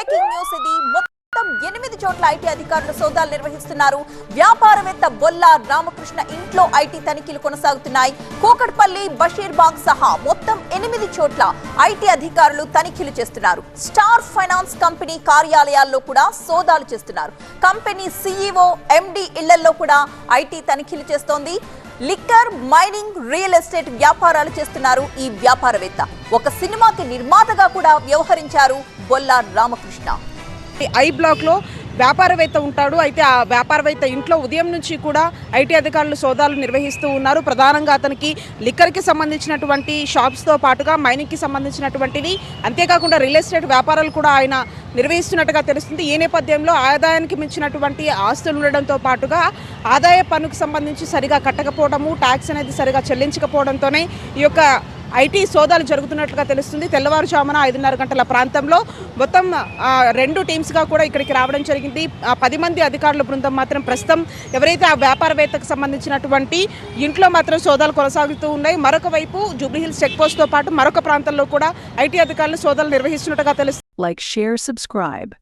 Breaking news ఇది. మొత్తం ఎనిమిది చోట్ల ఐటీ అధికారులు సోదాలు నిర్వహిస్తున్నారు. వ్యాపారవేత్త బొల్లా రామకృష్ణ ఇంట్లో ఐటీ తనిఖీలు కొనసాగుతున్నాయి. కోకట్పల్లి బషీర్బాగ్ సహా మొత్తం ఎనిమిది చోట్ల ఐటీ అధికారులు తనిఖీలు చేస్తున్నారు. స్టార్ ఫైనాన్స్ కంపెనీ కార్యాలయాల్లో కూడా సోదాలు చేస్తున్నారు. కంపెనీ సిఇఓ ఎండి ఇళ్ళలో కూడా ఐటీ తనిఖీలు చేస్తోంది. లిక్కర్ మైనింగ్ రియల్ ఎస్టేట్ వ్యాపారాలు చేస్తున్నారు ఈ వ్యాపారవేత్త. ఒక సినిమాకి నిర్మాతగా కూడా వ్యవహరించారు బొల్లా రామకృష్ణ. ఐ బ్లాక్లో వ్యాపారవేత్త ఉంటాడు. అయితే ఆ వ్యాపారవేత్త ఇంట్లో ఉదయం నుంచి కూడా ఐటీ అధికారులు సోదాలు నిర్వహిస్తూ ఉన్నారు. ప్రధానంగా అతనికి లిక్కర్కి సంబంధించినటువంటి షాప్స్తో పాటుగా మైనింగ్కి సంబంధించినటువంటివి. అంతేకాకుండా రియల్ ఎస్టేట్ వ్యాపారాలు కూడా ఆయన నిర్వహిస్తున్నట్టుగా తెలుస్తుంది. ఈ నేపథ్యంలో ఆదాయానికి మించినటువంటి ఆస్తులు ఉండడంతో పాటుగా ఆదాయ పన్నుకు సంబంధించి సరిగా కట్టకపోవడము ట్యాక్స్ అనేది సరిగా చెల్లించకపోవడంతోనే ఈ యొక్క ఐటీ సోదాలు జరుగుతున్నట్లుగా తెలుస్తుంది. తెల్లవారుజామున ఐదున్నర గంటల ప్రాంతంలో మొత్తం రెండు టీమ్స్గా కూడా ఇక్కడికి రావడం జరిగింది. ఆ, పది మంది అధికారుల బృందం మాత్రం ప్రస్తుతం ఎవరైతే ఆ వ్యాపారవేత్తకు సంబంధించినటువంటి ఇంట్లో మాత్రం సోదాలు కొనసాగుతూ ఉన్నాయి. మరొక వైపు జూబ్లీహిల్స్ చెక్పోస్ట్తో పాటు మరొక ప్రాంతంలో కూడా ఐటీ అధికారులు సోదాలు నిర్వహిస్తున్నట్టుగా తెలుస్తుంది లైక్ షేర్ సబ్స్క్రైబ్